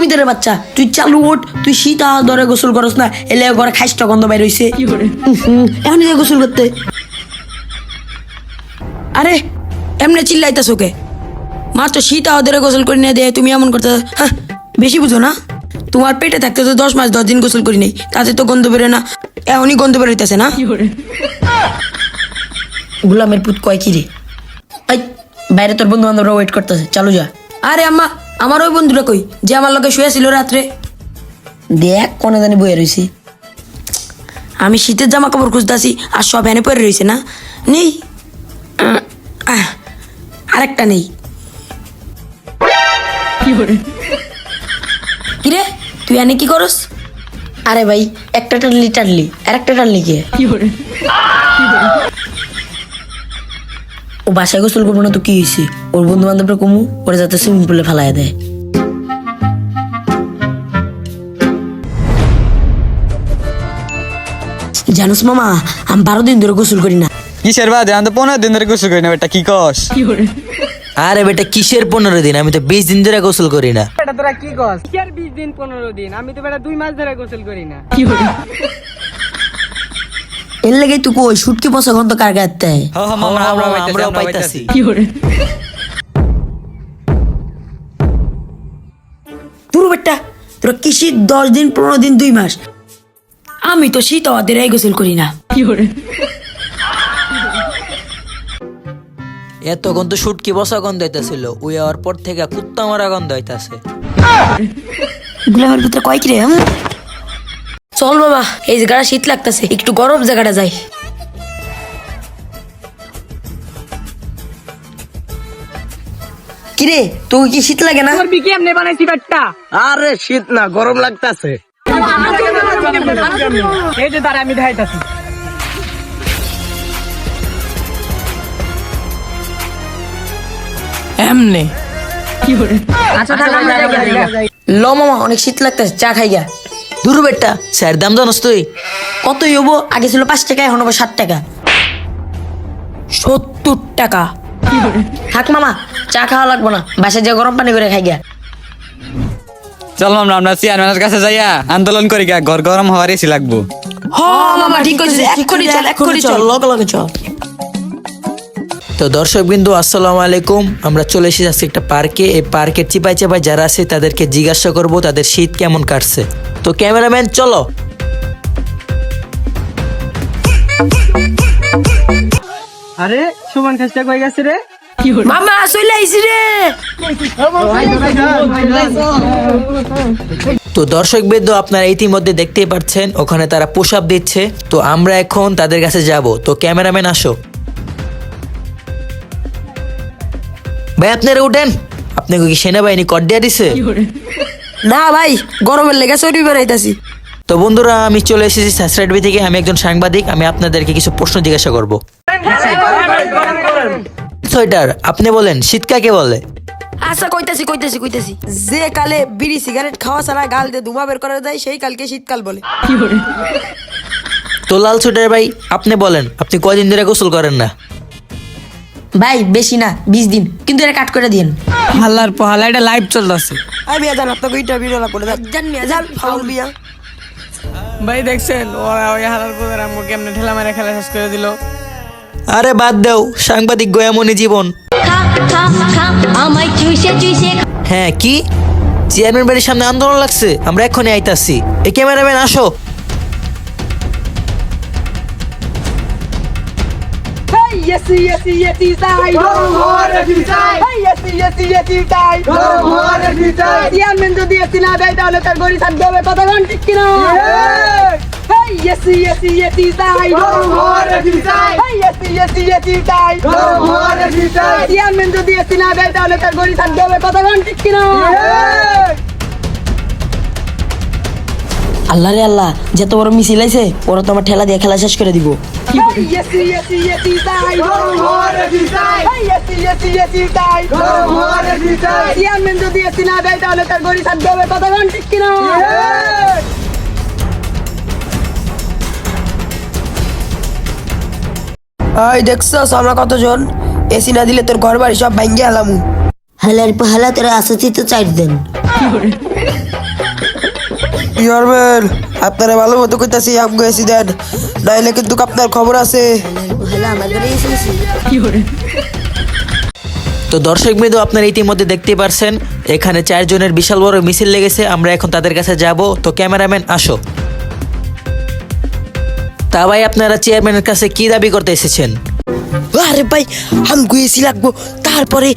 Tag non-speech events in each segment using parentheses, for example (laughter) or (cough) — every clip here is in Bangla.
জমিদারের বাচ্চা। তুই চালু ওঠ তুই শীত ধরে গোসল করস না এলে ঘরে খাইস্টা গন্ধ বাইর হইছে। এখন যা গোসল করতে। আরে এমনি চিল্লাইতাছ ওকে মাত্র শীত ধরে গোসল করি না দে তুমি এমন করতে হ্যাঁ? বেশি বুঝো না? তোমার পেটে থাকতে তো দশ মাস দশ দিন গোসল করি নেই তাতে তো গন্ধ বেরোয় না এখনই গন্ধ বেরোইতেছে না? গোলামের পুত কয় কি রে? বাইরে তোর বন্ধু বান্ধবরা ওয়েট করতেছে চালু যা। আরে আম্মা আমার ওই বন্ধুটা কই যে আমার লগে শুয়েছিল রাত্রে? দেখ কোনে জানি বয়ে রয়েছি আমি শীতের জামা কাপড় খুঁজতেছি আর সব এনে পরে রয়েছে না? নেই। আরেকটা নেই। কিরে তুই এনে কি করস? আরে ভাই একটা টানলি টানলি আর একটা টানলি কে? ও বাসায় গোসল করব না তো কি হয়েছে? ওর বন্ধু বান্ধবরা কমু ওরা যাতে সুইমিং পুলে ফেলায় দেয়। জানোস মামা আমি বারো দিন ধরে গোসল করি না। কিসের বাদে? আমি তো পনেরো দিন ধরে গোসল করি না বেটা কি কস? আরে বেটা কিসের পনেরো দিন? আমি তো বিশ দিন ধরে গোসল করি না। বেটা তোরা কি কস? কি আর বিশ দিন পনেরো দিন? আমি তো বেটা দুই মাস ধরে গোসল করি না। এর লেগে তুই কই সুটকি পয়সা গন্ধ কার গায়ে দেয়? আমরাও পাইতাছি। পুরো বেটা তোরা কি শীত দশ দিন পনেরো দিন দুই মাস? আমি তো শীত আমাদের এই গোসল করি না। এতক্ষণ তো সুটকি বসা গন্ধ হইতাছিল ওই হওয়ার পর থেকে কুত্তা মারা গন্ধ হইতাছে। গুলামের ভিতরে কয় কি রে হুম? চল বাবা এই জায়গাটা শীত লাগতেছে একটু গরম জায়গাটা যাই। কিরে তোকে কি শীত লাগে না? বানাইছি বেটটা আরে শীত না গরম লাগতাছে। এই যে তারা আমি দেখাইতাছি। এমনি? আচ্ছা মামা অনেক শীত লাগতেছে চা খাই গা। দূর বেটা স্যার দাম জানোস তুই? কতই হব? আগে ছিল পাঁচ টাকা এখন হব ষাট টাকা। সত্তর টাকা। থাক মামা চা খাওয়া লাগবো না বাসায় যে গরম পানি করে খাই গা চল আমরা আমরা চেয়ারম্যানের কাছে যাইয়া আন্দোলন করি গা ঘর গরম হওয়ার এসি লাগবো। হ মামা ঠিক আছে এক্ষুনি চল এক্ষুনি চল লগে লগে চল। তো দর্শক বিন্দু আসসালামু আলাইকুম। আমরা চলে এসেছি আজকে একটা পার্কে। এই পার্কের চিপাই চাপাই যারা আছে তাদেরকে জিজ্ঞাসা করব তাদের শীত কেমন কাটছে? তো ক্যামেরাম্যান চলো। আরে সুমন খাসটা কই গেছে রে? মামা চলে আইসি রে। তো দর্শক বিন্দু আপনারা ইতিমধ্যে দেখতেই পাচ্ছেন ওখানে তারা পোশাক দিচ্ছে। তো আমরা এখন তাদের কাছে যাব। তো ক্যামেরাম্যান আসো। ভাই আপনারা উঠেন। আপনাকে কি সেনাবাহিনী কর দিয়া দিছে? না ভাই গরমের লেগে চড়ি বেড়াইতাছি। তো বন্ধুরা আমি চলে এসেছি সাসরাইডবি থেকে আমি একজন সাংবাদিক আমি আপনাদেরকে কিছু প্রশ্ন জিজ্ঞাসা করব। সোয়েটার আপনি বলেন শীত কাকে বলে? আচ্ছা কইতাছি কইতাছি কইতাছি। যে কালে বিড়ি সিগারেট খাওয়া ছাড়া গাল দিয়ে ধুমা বের করা যায় সেই কালকে শীতকাল বলে। তো লাল সোয়েটার ভাই আপনি বলেন আপনি কয়দিন ধরে গোসল করেন না? ভাই বেশি না বিশ দিন। কিন্তু এটা কাট করে দিন হাল্লার পহালা এটা লাইভ চলতেছে। আই বিয়া জান আপনাকে ইন্টারভিউ করে জান মিয়া জান ফাউল বিয়া। ভাই দেখছেন ওরা ওই হারার আমাকে কেমনে ঠেলা মেরে খেলা শেষ করে দিল। আরে বাদ দেও সাংবাদিক গোয়ামনি জীবন। হ্যাঁ কি? চেয়ারম্যান বাড়ির সামনে আন্দোলন লাগছে আমরা এক্ষুনি আইতাছি। এই ক্যামেরাম্যান আসো। চেয়ারম্যান যদি এসি না দেয় তাহলে তার গড়ি থাকতে হবে কতক্ষণ ঠিক কিনা এই এসি এসি এসি তাই এই এসি এসি এসি তাই চেয়ারম্যান যদি এসি না দেয় তাহলে তার গড়ি থাকতে হবে কতক্ষণ ঠিক কিনা আল্লাহ রে আল্লাহ যত বড় মিছিল আইছে ওরা তো আমার ঠেলা দিয়ে খেলা শেষ করে দিব। যদি এসি না দেয় তাহলে তার গড়ি থাকতে হবে কতক্ষণ ঠিক কিনা ওই দেখছস আমরা কতজন? এসি না দিলে তোর ঘর বাড়ি সব ভাঙ্গে আলামু। হালার পাহালা তোরা আসছি তো চার দেন। (laughs) কি করবেন আপনারা ভালো মতো কইতাছি আমগো এসি দেন। নাইলে কিন্তু আপনার খবর আছে। তো দর্শক বিন্দু আপনারা ইতিমধ্যে দেখতে পারছেন এখানে চারজনের বিশাল বড় মিছিল লেগেছে। আমরা এখন তাদের কাছে যাব। তো ক্যামেরাম্যান আসো। তা ভাই আপনারা চেয়ারম্যানের কাছে কি দাবি করতে এসেছেন? আরে ভাই আমগো এসি লাগবো তারপরে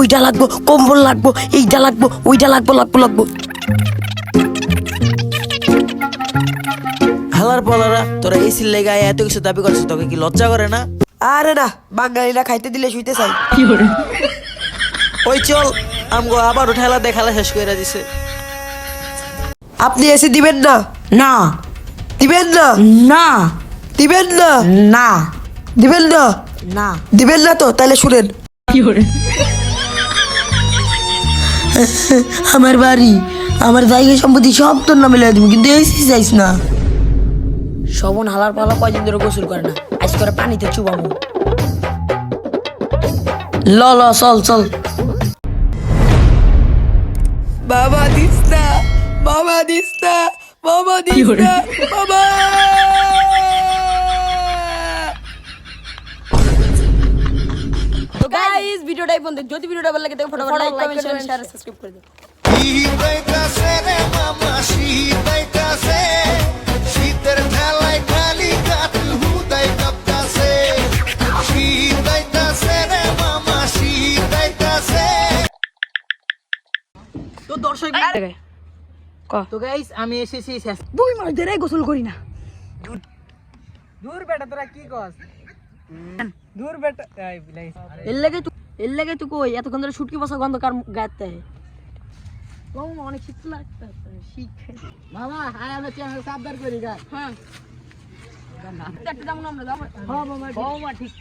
ওইটা লাগবো কম্বল লাগবো এইটা লাগবো ওইটা লাগবো লাগবো লাগবো। হালার পলারা তোরা এসির লেগে আয়া এত কিছু দাবি করছিস তোকে কি লজ্জা করে না? আরে না বাঙালিরা খাইতে দিলে শুইতে চাই ওই চল আমগো আবার ঠেলা দিয়ে খেলা শেষ করে দিছে। আপনি এসি দিবেন না? না। দিবেন না? না। দিবেন না? না। দিবেন না? না। দিবেন না তো তাহলে শুনেন। আমার বাড়ি আমার জায়গা সম্পত্তি সব তোর নামে লেগে দিবি কিন্তু এসি যাইস না। শবন হালার পালা কয়দিন ধরে গোসল করে না আজ করে পানিতে চুবাবো ল ল চল চল বাবা দিস না বাবা দিস না বাবা দিস না বাবা তো গাইস ভিডিওটা এই পর্যন্ত যদি ভিডিওটা ভালো লাগে তাহলে ফটাফট লাইক কমেন্ট শেয়ার সাবস্ক্রাইব করে দিন শীতের ঠেলায় খালি কাটল হুদাই কাঁপতাছে শীতাইতাছে রে মামা শীতাইতাছে তো দর্শক তো গাইস আমি এসেছি শেষ- দুই মাস ধরে গোসল করি না। এর লাগে তুই এর লাগে তুই কই? এতক্ষণ ধরে শুটকি বসা গন্ধ কার গাতে অনেক শীত লাগতে শীত মামা হায় আমরা চ্যানেল সাবধান করি গা হ্যাঁ। আমরা যাব। হ্যাঁ ঠিক।